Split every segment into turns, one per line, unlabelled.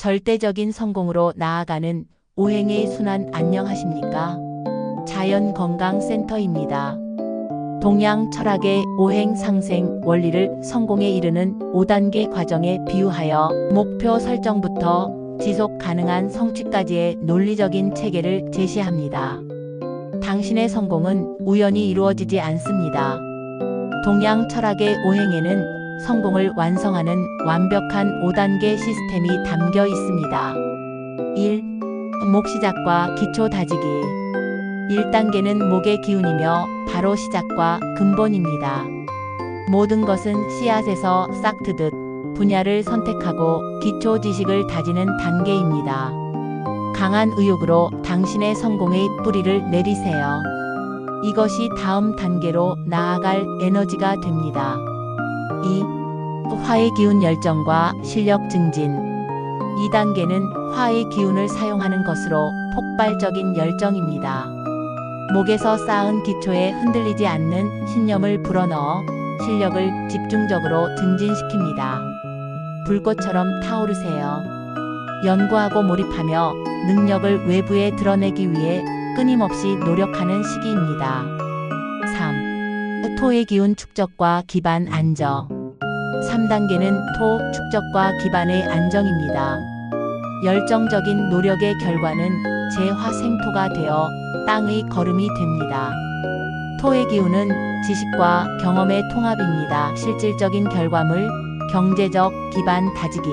절대적인 성공으로 나아가는 오행의 순환 안녕하십니까? 자연건강센터입니다. 동양 철학의 오행 상생 원리를 성공에 이르는 5단계 과정에 비유하여 목표 설정부터 지속 가능한 성취까지의 논리적인 체계를 제시합니다. 당신의 성공은 우연히 이루어지지 않습니다. 동양 철학의 오행에는 성공을 완성하는 완벽한 5단계 시스템이 담겨 있습니다. 1. 목 시작과 기초 다지기. 1단계는 목의 기운이며 바로 시작과 근본입니다. 모든 것은 씨앗에서 싹트듯 분야를 선택하고 기초 지식을 다지는 단계입니다. 강한 의욕으로 당신의 성공의 뿌리를 내리세요. 이것이 다음 단계로 나아갈 에너지가 됩니다. 2. 화의 기운 열정과 실력 증진. 2단계는 화의 기운을 사용하는 것으로 폭발적인 열정입니다. 목에서 쌓은 기초에 흔들리지 않는 신념을 불어넣어 실력을 집중적으로 증진시킵니다. 불꽃처럼 타오르세요. 연구하고 몰입하며 능력을 외부에 드러내기 위해 끊임없이 노력하는 시기입니다. 3. 토의 기운 축적과 기반 안정. 3단계는 토 축적과 기반의 안정입니다. 열정적인 노력의 결과는 재화생토가 되어 땅의 걸음이 됩니다. 토의 기운은 지식과 경험의 통합입니다. 실질적인 결과물, 경제적 기반 다지기.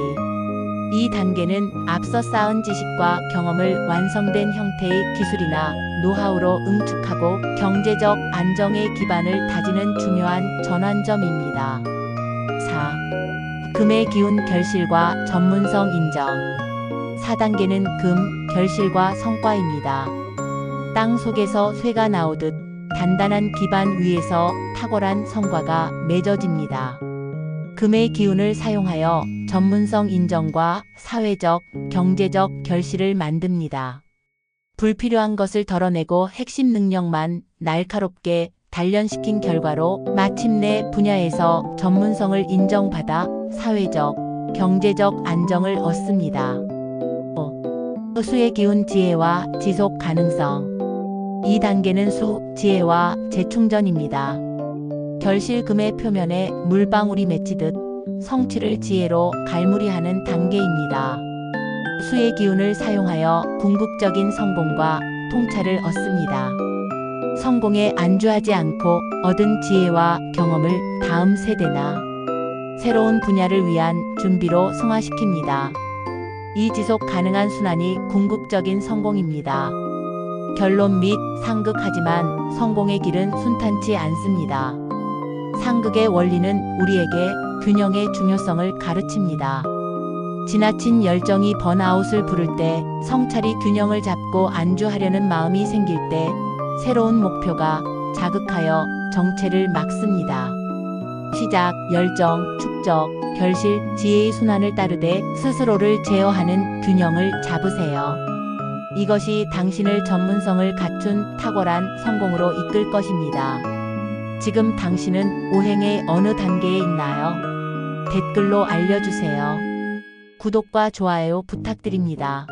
이 단계는 앞서 쌓은 지식과 경험을 완성된 형태의 기술이나 노하우로 응축하고 경제적 안정의 기반을 다지는 중요한 전환점입니다. 4. 금의 기운 결실과 전문성 인정. 4단계는 금, 결실과 성과입니다. 땅 속에서 쇠가 나오듯 단단한 기반 위에서 탁월한 성과가 맺어집니다. 금의 기운을 사용하여 전문성 인정과 사회적, 경제적 결실을 만듭니다. 불필요한 것을 덜어내고 핵심 능력만 날카롭게 단련시킨 결과로 마침내 분야에서 전문성을 인정받아 사회적, 경제적 안정을 얻습니다. 5. 수의 기운 지혜와 지속 가능성. 이 단계는 수, 지혜와 재충전입니다. 결실금의 표면에 물방울이 맺히듯 성취를 지혜로 갈무리하는 단계입니다. 수의 기운을 사용하여 궁극적인 성공과 통찰을 얻습니다. 성공에 안주하지 않고 얻은 지혜와 경험을 다음 세대나 새로운 분야를 위한 준비로 승화시킵니다. 이 지속 가능한 순환이 궁극적인 성공입니다. 결론 및 상극하지만 성공의 길은 순탄치 않습니다. 상극의 원리는 우리에게 균형의 중요성을 가르칩니다. 지나친 열정이 번아웃을 부를 때, 성찰이 균형을 잡고 안주하려는 마음이 생길 때, 새로운 목표가 자극하여 정체를 막습니다. 시작, 열정, 축적, 결실, 지혜의 순환을 따르되 스스로를 제어하는 균형을 잡으세요. 이것이 당신을 전문성을 갖춘 탁월한 성공으로 이끌 것입니다. 지금 당신은 오행의 어느 단계에 있나요? 댓글로 알려주세요. 구독과 좋아요 부탁드립니다.